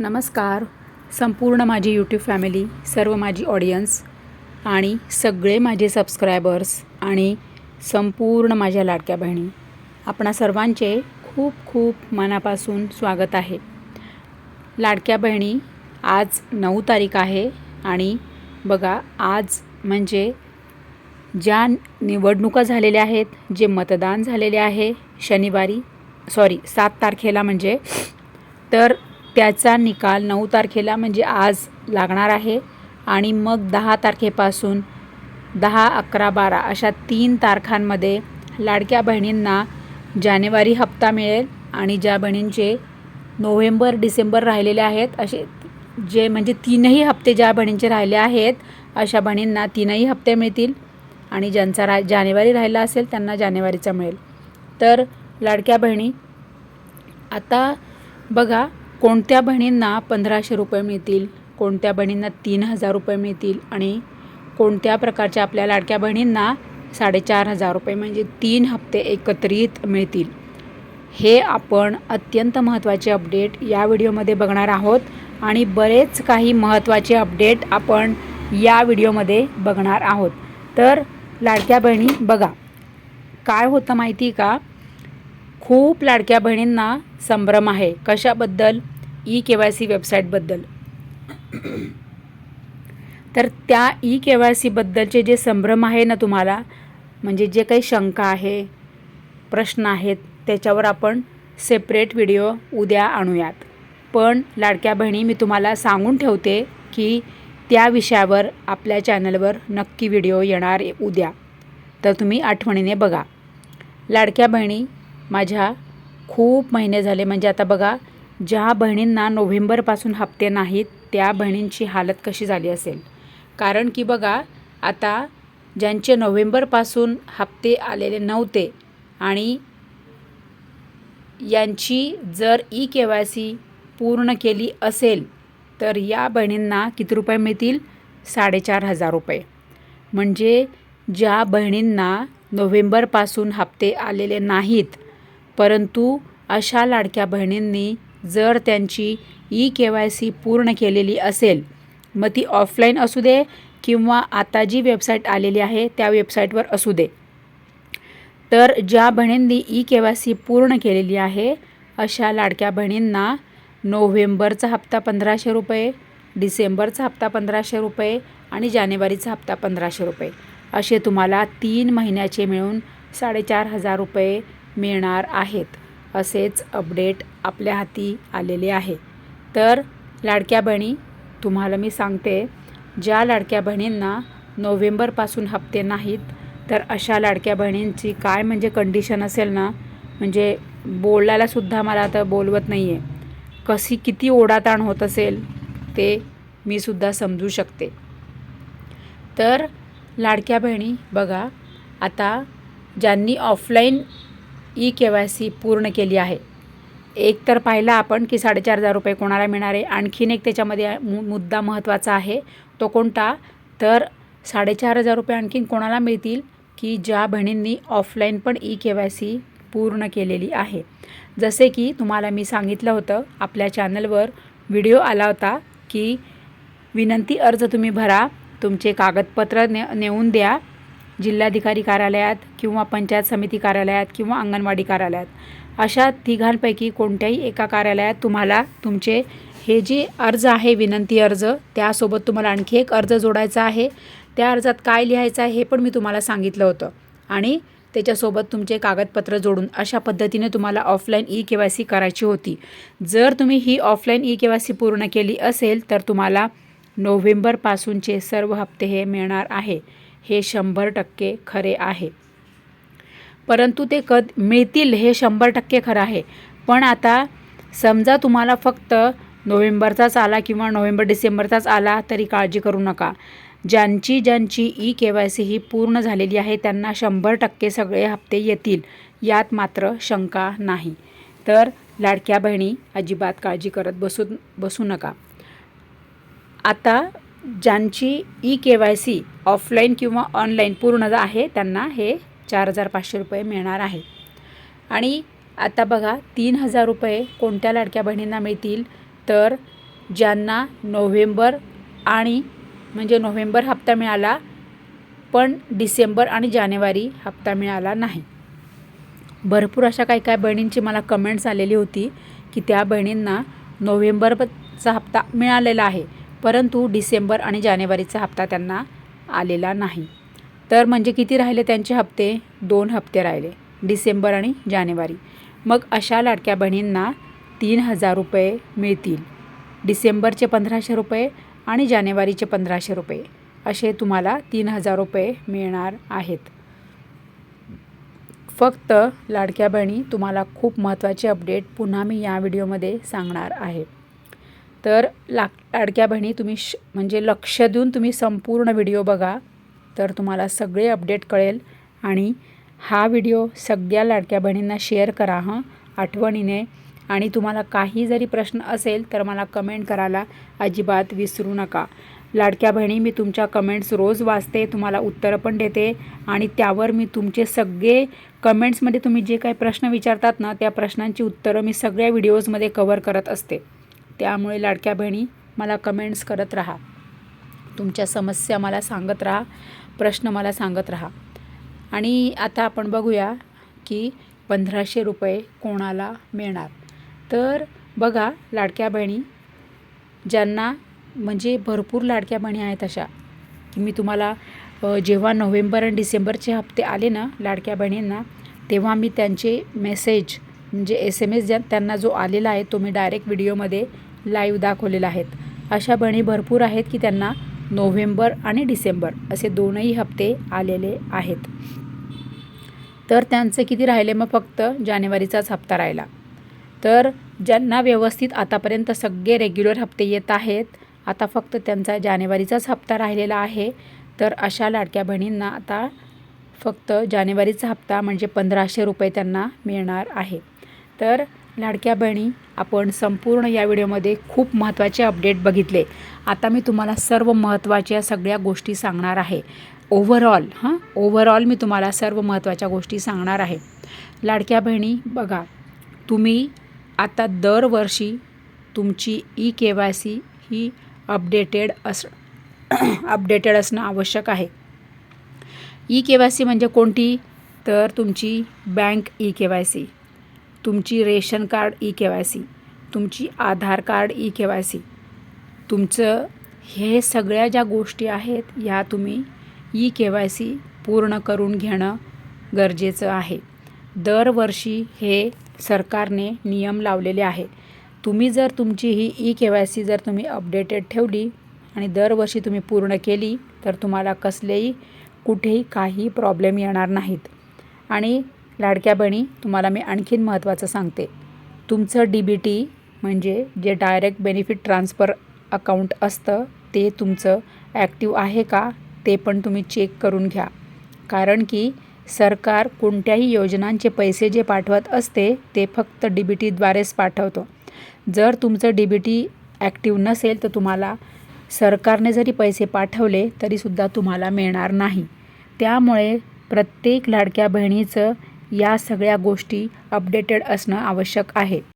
नमस्कार. संपूर्ण माझी यूट्यूब फॅमिली सर्व माझी ऑडियन्स आणि सगळे माझे सबस्क्रायबर्स आणि संपूर्ण माझ्या लाडक्या बहिणी आपणा सर्वांचे खूप खूप मनापासून स्वागत आहे. लाडक्या बहिणी आज नऊ तारीख आहे आणि बघा आज म्हणजे ज्या निवडणुका झालेल्या आहेत जे मतदान झालेले आहे शनिवारी सॉरी सात तारखेला म्हणजे तर त्याचा निकाल नऊ तारखेला म्हणजे आज लागणार आहे. आणि मग दहा तारखेपासून दहा अकरा बारा अशा तीन तारखांमध्ये लाडक्या बहिणींना जानेवारी हप्ता मिळेल आणि ज्या बहिणींचे नोव्हेंबर डिसेंबर राहिलेले आहेत असे जे म्हणजे तीनही हप्ते ज्या बहिणींचे राहिले आहेत अशा बहिणींना तीनही हप्ते मिळतील आणि ज्यांचा रा जानेवारी राहिला असेल त्यांना जानेवारीचा मिळेल. तर लाडक्या बहिणी आता बघा कोणत्या बहिणींना पंधराशे रुपये मिळतील? कोणत्या बहिणींना तीन हजार रुपये मिळतील? आणि कोणत्या प्रकारच्या आपल्या लाडक्या बहिणींना साडेचार हजार रुपये म्हणजे तीन हप्ते एकत्रित मिळतील? हे आपण अत्यंत महत्त्वाचे अपडेट या व्हिडिओमध्ये बघणार आहोत. आणि बरेच काही महत्त्वाचे अपडेट आपण या व्हिडिओमध्ये बघणार आहोत. तर लाडक्या बहिणी बघा. काय होतं माहिती का? खूप लाडक्या बहिणींना संभ्रम आहे. कशाबद्दल? ई के वाय सी वेबसाईटबद्दल. तर त्या ई के वाय सीबद्दलचे जे संभ्रम आहे ना तुम्हाला म्हणजे जे काही शंका आहे प्रश्न आहेत त्याच्यावर आपण सेपरेट व्हिडिओ उद्या आणूयात. पण लाडक्या बहिणी मी तुम्हाला सांगून ठेवते की त्या विषयावर आपल्या चॅनलवर नक्की व्हिडिओ येणार उद्या. तर तुम्ही आठवणीने बघा. लाडक्या बहिणी माझ्या खूप महिने झाले. म्हणजे आता बघा ज्या बहिणींना नोव्हेंबरपासून हप्ते नाहीत त्या बहिणींची हालत कशी झाली असेल? कारण की बघा आता ज्यांचे नोव्हेंबरपासून हप्ते आलेले नव्हते आणि यांची जर ई के वाय सी पूर्ण केली असेल तर या बहिणींना किती रुपये मिळतील? साडेचार हजार रुपये. म्हणजे ज्या बहिणींना नोव्हेंबरपासून हप्ते आलेले नाहीत परंतु अशा लाडक्या बहिणींनी जर त्यांची ई के वाय सी पूर्ण केलेली असेल मग ती ऑफलाईन असू दे किंवा आता जी वेबसाईट आलेली आहे त्या वेबसाईटवर असू दे. तर ज्या बहिणींनी ई के वाय सी पूर्ण केलेली आहे अशा लाडक्या बहिणींना नोव्हेंबरचा हप्ता पंधराशे रुपये डिसेंबरचा हप्ता पंधराशे रुपये आणि जानेवारीचा हप्ता पंधराशे रुपये. असे तुम्हाला तीन महिन्याचे मिळून साडेचार हजार रुपये मिळणार आहेत असेच अपडेट आपल्या हाती आलेले आहे. तर लाडक्या बहिणी तुम्हाला मी सांगते ज्या लाडक्या बहिणींना नोव्हेंबरपासून हप्ते नाहीत तर अशा लाडक्या बहिणींची काय म्हणजे कंडिशन असेल ना म्हणजे बोलायलासुद्धा मला आता बोलवत नाही आहे कशी किती ओढाताण होत असेल ते मी सुद्धा समजू शकते. तर लाडक्या बहिणी बघा आता ज्यांनी offline E K Y C पूर्ण केली आहे. एक तर पाहिला आपण की साडेचार हजार रुपये कोणाला मिळणार आहे. आणखीन एक त्याच्यामध्ये मु मुद्दा महत्त्वाचा आहे. तो कोणता? तर साडेचार हजार रुपये आणखीन कोणाला मिळतील की ज्या बहिणींनी ऑफलाईन पण ई के वाय सी पूर्ण केलेली आहे. जसे की तुम्हाला मी सांगितलं होतं आपल्या चॅनलवर व्हिडिओ आला होता की विनंती अर्ज तुम्ही भरा तुमचे कागदपत्र ने नेऊन द्या जिल्हाधिकारी कार्यालयात किंवा पंचायत समिती कार्यालयात किंवा अंगणवाडी कार्यालयात. अशा तिघांपैकी कोणत्याही एका कार्यालयात तुम्हाला तुमचे हे जे अर्ज आहे विनंती अर्ज त्यासोबत तुम्हाला आणखी एक अर्ज जोडायचा आहे. त्या अर्जात काय लिहायचं आहे हे पण मी तुम्हाला सांगितलं होतं. आणि त्याच्यासोबत तुमचे कागदपत्र जोडून अशा पद्धतीने तुम्हाला offline E K Y C करायची होती. जर तुम्ही ही offline E K Y C पूर्ण केली असेल तर तुम्हाला नोव्हेंबरपासूनचे सर्व हप्ते हे मिळणार आहे. हे शंभर टक्के खरे आहे. परंतु ते कद मिळतील हे शंभर टक्के खरं आहे. पण आता समजा तुम्हाला फक्त नोव्हेंबरचाच आला किंवा नोव्हेंबर डिसेंबरचाच आला तरी काळजी करू नका. ज्यांची ज्यांची ई के वाय सी ही पूर्ण झालेली आहे त्यांना शंभर टक्के सगळे हप्ते येतील यात मात्र शंका नाही. तर लाडक्या बहिणी अजिबात काळजी करत बसू बसू नका. आता ज्यांची E K Y C offline किंवा ऑनलाईन पूर्ण आहे त्यांना हे चार हजार पाचशे रुपये मिळणार आहे. आणि आता बघा तीन हजार रुपये कोणत्या लाडक्या बहिणींना मिळतील? तर ज्यांना नोव्हेंबर आणि म्हणजे नोव्हेंबर हप्ता मिळाला पण डिसेंबर आणि जानेवारी हप्ता मिळाला नाही. भरपूर अशा काही काही बहिणींची मला कमेंट्स आलेली होती की त्या बहिणींना नोव्हेंबरचा हप्ता मिळालेला आहे. परंतु डिसेंबर आणि जानेवारीचा हप्ता त्यांना आलेला नाही. तर म्हणजे किती राहिले त्यांचे हप्ते? दोन हप्ते राहिले डिसेंबर आणि जानेवारी. मग अशा लाडक्या बहिणींना तीन हजार रुपये मिळतील. डिसेंबरचे पंधराशे रुपये आणि जानेवारीचे पंधराशे रुपये. असे तुम्हाला तीन हजार रुपये मिळणार आहेत. फक्त लाडक्या बहिणी तुम्हाला खूप महत्त्वाचे अपडेट पुन्हा मी या व्हिडिओमध्ये सांगणार आहे. तर ला लाडक्या बहिणी तुम्ही श म्हणजे लक्ष देऊन तुम्ही संपूर्ण व्हिडिओ बघा तर तुम्हाला सगळे अपडेट कळेल. आणि हा व्हिडिओ सगळ्या लाडक्या बहिणींना शेअर करा हं आठवणीने. आणि तुम्हाला काही जरी प्रश्न असेल तर मला कमेंट करायला अजिबात विसरू नका. लाडक्या बहिणी मी तुमच्या कमेंट्स रोज वाचते तुम्हाला उत्तरं पण देते. आणि त्यावर मी तुमचे सगळे कमेंट्समध्ये तुम्ही जे काही प्रश्न विचारतात ना त्या प्रश्नांची उत्तरं मी सगळ्या व्हिडिओजमध्ये कवर करत असते. त्यामुळे लाडक्या बहिणी मला कमेंट्स करत राहा. तुमच्या समस्या मला सांगत राहा प्रश्न मला सांगत राहा. आणि आता आपण बघूया की पंधराशे रुपये कोणाला मिळणार. तर बघा लाडक्या बहिणी ज्यांना म्हणजे भरपूर लाडक्या बहिणी आहेत अशा की मी तुम्हाला जेव्हा नोव्हेंबर आणि डिसेंबरचे हप्ते आले ना लाडक्या बहिणींना तेव्हा मी त्यांचे मेसेज म्हणजे एस एम एस ज्या त्यांना जो आलेला आहे तो मी डायरेक्ट व्हिडिओमध्ये लाईव्ह दाखवलेला आहेत. अशा बणी भरपूर आहेत की त्यांना नोव्हेंबर आणि डिसेंबर असे दोनही हप्ते आलेले आहेत. तर त्यांचे किती राहिले? मग फक्त जानेवारीचाच हप्ता राहिला. तर ज्यांना व्यवस्थित आतापर्यंत सगळे रेग्युलर हप्ते येत आहेत आता फक्त त्यांचा जानेवारीचाच हप्ता राहिलेला आहे. तर अशा लाडक्या बहिणींना आता फक्त जानेवारीचा हप्ता म्हणजे पंधराशे रुपये त्यांना मिळणार आहे. तर लाडक्या बहिणी आपण संपूर्ण या व्हिडिओमध्ये खूप महत्त्वाचे अपडेट बघितले. आता मी तुम्हाला सर्व महत्त्वाच्या सगळ्या गोष्टी सांगणार आहे. ओव्हरऑल हां? ओव्हरऑल मी तुम्हाला सर्व महत्त्वाच्या गोष्टी सांगणार आहे. लाडक्या बहिणी बघा तुम्ही आता दरवर्षी तुमची ई के वाय सी ही अपडेटेड अस अपडेटेड असणं आवश्यक आहे. ई के वाय सी म्हणजे कोणती? तर तुमची bank E K Y C तुमची ration card E K Y C तुमची Aadhaar card E K Y C तुमचं हे सगळ्या ज्या गोष्टी आहेत ह्या तुम्ही ई के वाय सी पूर्ण करून घेणं गरजेचं आहे. दरवर्षी हे सरकारने नियम लावलेले आहे तुम्ही जर तुमची ही ई के वाय सी जर तुम्ही अपडेटेड ठेवली आणि दरवर्षी तुम्ही पूर्ण केली तर तुम्हाला कसलेही कुठेही काही प्रॉब्लेम येणार नाहीत. आणि लाडक्या बहिणी तुम्हाला मी आणखीन महत्त्वाचं सांगते. तुमचं डी बी टी म्हणजे जे डायरेक्ट बेनिफिट ट्रान्सफर अकाउंट असतं ते तुमचं ॲक्टिव्ह आहे का ते पण तुम्ही चेक करून घ्या. कारण की सरकार कोणत्याही योजनांचे पैसे जे पाठवत असते ते फक्त डी बी टीद्वारेच पाठवतो. जर तुमचं डी बी टी ॲक्टिव्ह नसेल तर तुम्हाला सरकारने जरी पैसे पाठवले तरीसुद्धा तुम्हाला मिळणार नाही. त्यामुळे प्रत्येक लाडक्या बहिणीचं या सगळ्या गोष्टी अपडेटेड असणं आवश्यक आहे.